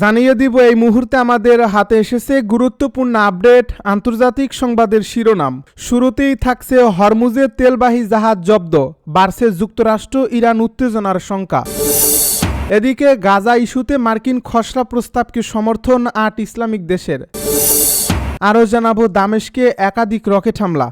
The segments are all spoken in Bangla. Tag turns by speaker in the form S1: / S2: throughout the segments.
S1: জানিয়ে দিব, এই মুহূর্তে আমাদের হাতে এসেছে গুরুত্বপূর্ণ আপডেট আন্তর্জাতিক সংবাদের শিরোনাম। শুরুতেই থাকছে হরমুজের তেলবাহী জাহাজ জব্দ, বাড়ছে যুক্তরাষ্ট্র, ইরান উত্তেজনার শঙ্কা। এদিকে গাজা ইস্যুতে মার্কিন খসড়া প্রস্তাবকে সমর্থন আট ইসলামিক দেশের। আরও জানাব, দামেশকে একাধিক রকেট হামলা।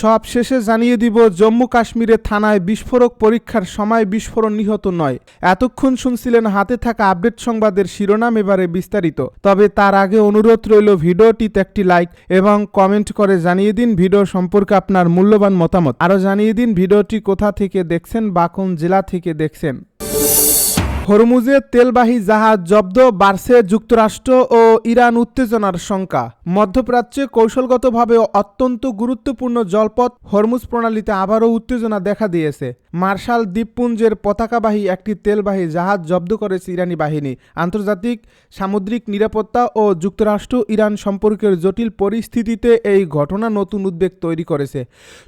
S1: সব শেষে জানিয়ে দিব, জম্মু কাশ্মীরে থানায় বিস্ফোরক পরীক্ষার সময় বিস্ফোরণ নিহত নয়। এতক্ষণ শুনছিলেন হাতে থাকা আপডেট সংবাদের শিরোনাম এবারে বিস্তারিত। তবে তার আগে অনুরোধ রইল ভিডিওটিতে একটি লাইক এবং কমেন্ট করে জানিয়ে দিন ভিডিও সম্পর্কে আপনার মূল্যবান মতামত। আরও জানিয়ে দিন ভিডিওটি কোথা থেকে দেখছেন বা কোন জেলা থেকে দেখছেন। হরমুজে তেলবাহী জাহাজ জব্দ বাড়ছে যুক্তরাষ্ট্র ও ইরান উত্তেজনার শঙ্কা। মধ্যপ্রাচ্যে কৌশলগতভাবে অত্যন্ত গুরুত্বপূর্ণ জলপথ হরমুজ প্রণালীতে আবারও উত্তেজনা দেখা দিয়েছে। মার্শাল দ্বীপপুঞ্জের পতাকাবাহী একটি তেলবাহী জাহাজ জব্দ করেছে ইরানি বাহিনী। আন্তর্জাতিক সামুদ্রিক নিরাপত্তা ও যুক্তরাষ্ট্র ইরান সম্পর্কের জটিল পরিস্থিতিতে এই ঘটনা নতুন উদ্বেগ তৈরি করেছে।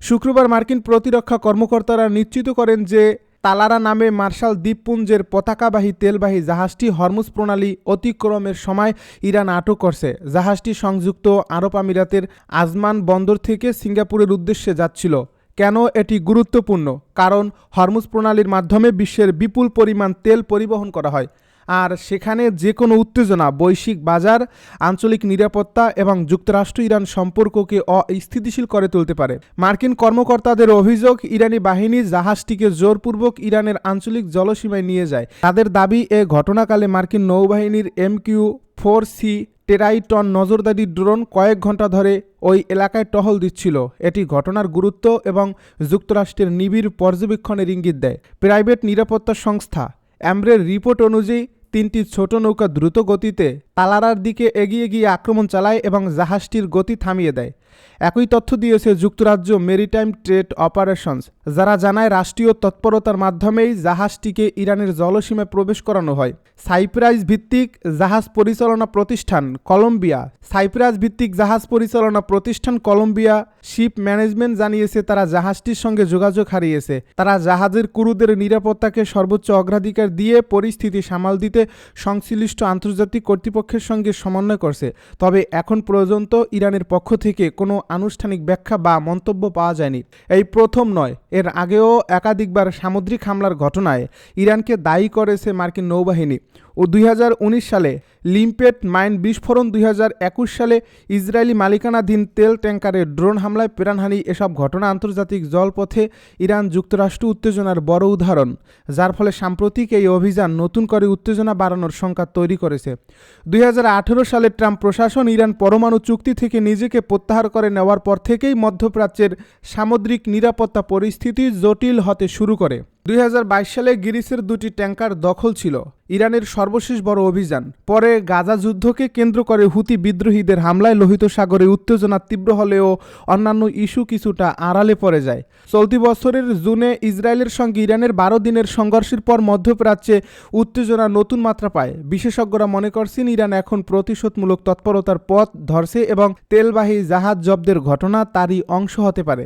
S1: শুক্রবার মার্কিন প্রতিরক্ষা কর্মকর্তারা নিশ্চিত করেন যে তালারা নামে মার্শাল দ্বীপপুঞ্জের পতাকাবাহী তেলবাহী জাহাজটি হরমুজ প্রণালী অতিক্রমের সময় ইরান আটক করছে। জাহাজটি সংযুক্ত আরব আমিরাতের আজমান বন্দর থেকে সিঙ্গাপুরের উদ্দেশ্যে যাচ্ছিল। কেন এটি গুরুত্বপূর্ণ? কারণ হরমুজ প্রণালীর মাধ্যমে বিশ্বের বিপুল পরিমাণ তেল পরিবহন করা হয়। আর সেখানে যে কোনো উত্তেজনা, বৈশ্বিক বাজার, আঞ্চলিক নিরাপত্তা এবং যুক্তরাষ্ট্র ইরান সম্পর্ককে অস্থিতিশীল করে তুলতে পারে। মার্কিন কর্মকর্তাদের অভিযোগ, ইরানি বাহিনী জাহাজটিকে জোরপূর্বক ইরানের আঞ্চলিক জলসীমায় নিয়ে যায়। তাদের দাবি, এ ঘটনাকালে মার্কিন নৌবাহিনীর M Q four C Triton নজরদারি ড্রোন কয়েক ঘণ্টা ধরে ওই এলাকায় টহল দিচ্ছিল। এটি ঘটনার গুরুত্ব এবং যুক্তরাষ্ট্রের নিবিড় পর্যবেক্ষণের ইঙ্গিত দেয়। প্রাইভেট নিরাপত্তা সংস্থা অ্যামব্রের রিপোর্ট অনুযায়ী তিনটি ছোট নৌকা দ্রুত গতিতে তালারার দিকে এগিয়ে গিয়ে আক্রমণ চালায় এবং জাহাজটির গতি থামিয়ে দেয়। একই তথ্য দিয়েছে যুক্তরাজ্য মেরিটাইম ট্রেড অপারেশনস, যারা জানায় রাষ্ট্রীয় তৎপরতার মাধ্যমেই জাহাজটিকে ইরানের জলসীমায় প্রবেশ করানো হয়। সাইপ্রাইস ভিত্তিক জাহাজ পরিচালনা প্রতিষ্ঠান কলম্বিয়া। সাইপ্রাস ভিত্তিক জাহাজ পরিচালনা প্রতিষ্ঠান কলম্বিয়া শিপ ম্যানেজমেন্ট জানিয়েছে, তারা জাহাজটির সঙ্গে যোগাযোগ হারিয়েছে। তারা জাহাজের ক্রুদের নিরাপত্তাকে সর্বোচ্চ অগ্রাধিকার দিয়ে পরিস্থিতি সামাল দিতে সংশ্লিষ্ট আন্তর্জাতিক কর্তৃপক্ষের সঙ্গে সমন্বয় করছে। তবে এখন পর্যন্ত ইরানের পক্ষ থেকে কোনো আনুষ্ঠানিক ব্যাখ্যা বা মন্তব্য পাওয়া যায়নি। এই প্রথম নয়। এর আগেও একাধিকবার সামুদ্রিক হামলার ঘটনায় ইরানকে দায়ী করেছে মার্কিন নৌবাহিনী। ও দুই হাজার উনিশ সালে লিম্পেট মাইন বিস্ফোরণ, দুই হাজার একুশ সালে ইসরায়েলি মালিকানাধীন তেল ট্যাঙ্কারে ড্রোন হামলায় প্রাণহানি, এসব ঘটনা আন্তর্জাতিক জলপথে ইরান যুক্তরাষ্ট্র উত্তেজনার বড় উদাহরণ, যার ফলে সাম্প্রতিক এই অভিযান নতুন করে উত্তেজনা বাড়ানোর সংখ্যা তৈরি করেছে। দুই হাজার আঠেরো সালে ট্রাম্প প্রশাসন ইরান পরমাণু চুক্তি থেকে নিজেকে প্রত্যাহার করে নেওয়ার পর থেকেই মধ্যপ্রাচ্যের সামুদ্রিক নিরাপত্তা পরিস্থিতি জটিল হতে শুরু করে। দুই হাজার বাইশ সালে গিরিসের দুটি ট্যাঙ্কার দখল ছিল, ইরানের সর্বশেষ বড় অভিযান। পরে গাজা যুদ্ধকে কেন্দ্র করে হুতি বিদ্রোহীদের হামলায় লোহিত সাগরে উত্তেজনা তীব্র হলেও অন্যান্য ইস্যু কিছুটা আড়ালে পড়ে যায়। চলতি বছরের জুনে ইসরায়েলের সঙ্গে ইরানের বারো দিনের সংঘর্ষের পর মধ্যপ্রাচ্যে উত্তেজনা নতুন মাত্রা পায়। বিশেষজ্ঞরা মনে করছেন, ইরান এখন প্রতিশোধমূলক তৎপরতার পথ ধরছে এবং তেলবাহী জাহাজ জব্দের ঘটনা তারই অংশ হতে পারে।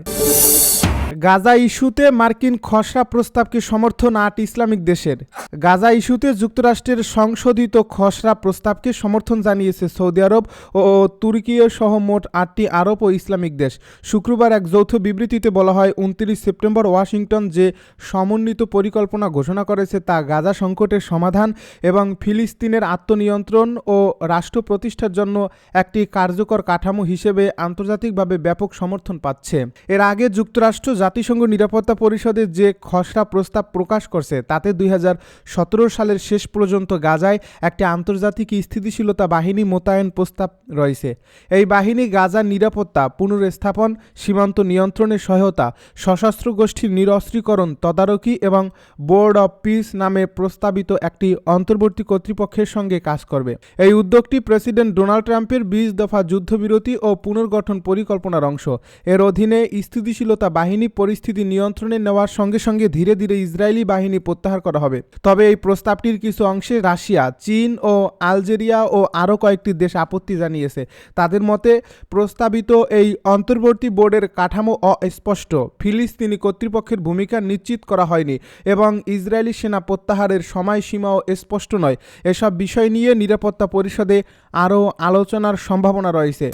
S1: গাজা ইস্যুতে মার্কিন খসড়া প্রস্তাবকে সমর্থন আট ইসলামিক দেশের। গাজা ইস্যুতে যুক্তরাষ্ট্রের সংশোধিত খসড়া প্রস্তাবকে সমর্থন জানিয়েছে সৌদি আরব ও তুর্কিও সহ মোট আটটি আরব ও ইসলামিক দেশ। শুক্রবার এক যৌথ বিবৃতিতে বলা হয়, উনত্রিশ সেপ্টেম্বর ওয়াশিংটন যে সমন্বিত পরিকল্পনা ঘোষণা করেছে তা গাজা সংকটের সমাধান এবং ফিলিস্তিনের আত্মনিয়ন্ত্রণ ও রাষ্ট্র প্রতিষ্ঠার জন্য একটি কার্যকর কাঠামো হিসেবে আন্তর্জাতিকভাবে ব্যাপক সমর্থন পাচ্ছে। এর আগে যুক্তরাষ্ট্র জাতিসংঘ নিরাপত্তা পরিষদে যে খসড়া প্রস্তাব প্রকাশ করছে, তাতে দুই হাজার সতেরো সালের শেষ পর্যন্ত গাজায় একটি আন্তর্জাতিক স্থিতিশীলতা বাহিনী মোতায়েন প্রস্তাব রয়েছে। এই বাহিনী গাজার নিরাপত্তা, পুনরস্থাপন, সীমান্ত নিয়ন্ত্রণের সহায়তা, সশস্ত্র গোষ্ঠীর নিরস্ত্রীকরণ, তদারকি এবং বোর্ড অব পিস নামে প্রস্তাবিত একটি অন্তর্বর্তী কর্তৃপক্ষের সঙ্গে কাজ করবে। এই উদ্যোগটি প্রেসিডেন্ট ডোনাল্ড ট্রাম্পের বিশ দফা যুদ্ধবিরতি ও পুনর্গঠন পরিকল্পনার অংশ। এর অধীনে স্থিতিশীলতা বাহিনী পরিস্থিতি নিয়ন্ত্রণে নেওয়ার সঙ্গে সঙ্গে ধীরে ধীরে ইসরায়েলি বাহিনী প্রত্যাহার করা হবে। তবে এই প্রস্তাবটির কিছু অংশে রাশিয়া, চীন ও আলজেরিয়া ও আরও কয়েকটি দেশ আপত্তি জানিয়েছে। তাদের মতে, প্রস্তাবিত এই অন্তর্বর্তী বোর্ডের কাঠামো অস্পষ্ট। ফিলিস্তিনি কর্তৃপক্ষের ভূমিকা নিশ্চিত করা হয়নি এবং ইসরায়েলি সেনা প্রত্যাহারের সময়সীমাও স্পষ্ট নয়। এসব বিষয় নিয়ে নিরাপত্তা পরিষদে আরও আলোচনার সম্ভাবনা রয়েছে।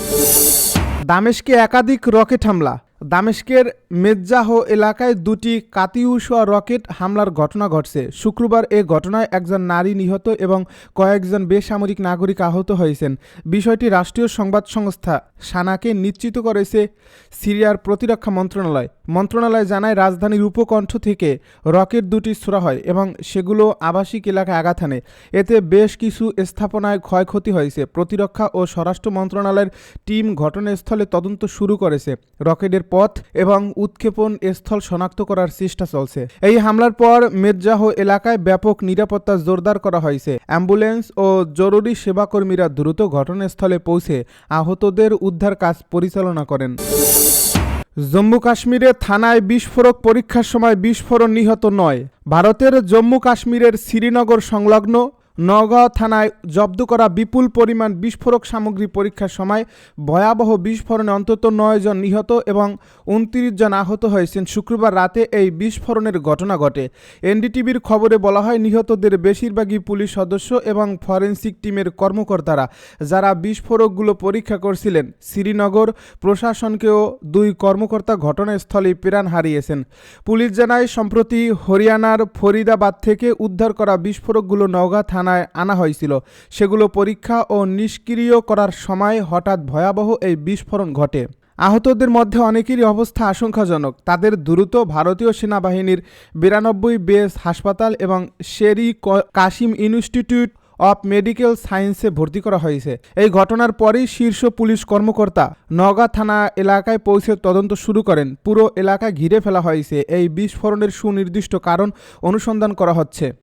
S1: দামেশকে একাধিক রকেট হামলা। দামেস্কের মেজ্জাহ এলাকায় দুটি কাতিউসোয়া রকেট হামলার ঘটনা ঘটছে। শুক্রবার এ ঘটনায় একজন নারী নিহত এবং কয়েকজন বেসামরিক নাগরিক আহত হয়েছেন। বিষয়টি রাষ্ট্রীয় সংবাদ সংস্থা সানাকে নিশ্চিত করেছে সিরিয়ার প্রতিরক্ষা মন্ত্রণালয়। মন্ত্রণালয় জানায়, রাজধানীর উপকণ্ঠ থেকে রকেট দুটি ছোড়া হয় এবং সেগুলো আবাসিক এলাকায় আঘাত হানে। এতে বেশ কিছু স্থাপনায় ক্ষয়ক্ষতি হয়েছে। প্রতিরক্ষা ও স্বরাষ্ট্র মন্ত্রণালয়ের টিম ঘটনাস্থলে তদন্ত শুরু করেছে। রকেটের পথ এবং উৎক্ষেপণ স্থল শনাক্ত করার চেষ্টা চলছে। এই হামলার পর মেদজাহ এলাকায় ব্যাপক নিরাপত্তা জোরদার করা হয়েছে। অ্যাম্বুলেন্স ও জরুরি সেবাকর্মীরা দ্রুত ঘটনাস্থলে পৌঁছে আহতদের উদ্ধার কাজ পরিচালনা করেন। জম্মু কাশ্মীরে থানায় বিস্ফোরক পরীক্ষার সময় বিস্ফোরণ নিহত নয়। ভারতের জম্মু কাশ্মীরের শ্রীনগর সংলগ্ন নগাঁও থানায় জব্দ করা বিপুল পরিমাণ বিস্ফোরক সামগ্রী পরীক্ষার সময় ভয়াবহ বিস্ফোরণে অন্তত নয় জন নিহত এবং উনত্রিশ জন আহত হয়েছেন। শুক্রবার রাতে এই বিস্ফোরণের ঘটনা ঘটে। এনডিটিভির খবরে বলা হয়, নিহতদের বেশিরভাগই পুলিশ সদস্য এবং ফরেনসিক টিমের কর্মকর্তারা, যারা বিস্ফোরকগুলো পরীক্ষা করছিলেন। শ্রীনগর প্রশাসনকেও দুই কর্মকর্তা ঘটনাস্থলে প্রাণ হারিয়েছেন। পুলিশ জানায়, সম্প্রতি হরিয়ানার ফরিদাবাদ থেকে উদ্ধার করা বিস্ফোরকগুলো নওগাঁ থানায় আনা হয়েছিল। সেগুলো পরীক্ষা ও নিষ্ক্রিয় করার সময় হঠাৎ ভয়াবহ এই বিস্ফোরণ ঘটে। আহতদের মধ্যে অনেকেরই অবস্থা আশঙ্কাজনক। তাদের দ্রুত ভারতীয় সেনাবাহিনীর বিরানব্বই বেস হাসপাতাল এবং Sheri Kashmir institute of medical সায়েন্সে ভর্তি করা হয়েছে। এই ঘটনার পরেই শীর্ষ পুলিশ কর্মকর্তা নওগাঁ থানা এলাকায় পৌঁছে তদন্ত শুরু করেন। পুরো এলাকা ঘিরে ফেলা হয়েছে। এই বিস্ফোরণের সুনির্দিষ্ট কারণ অনুসন্ধান করা হচ্ছে।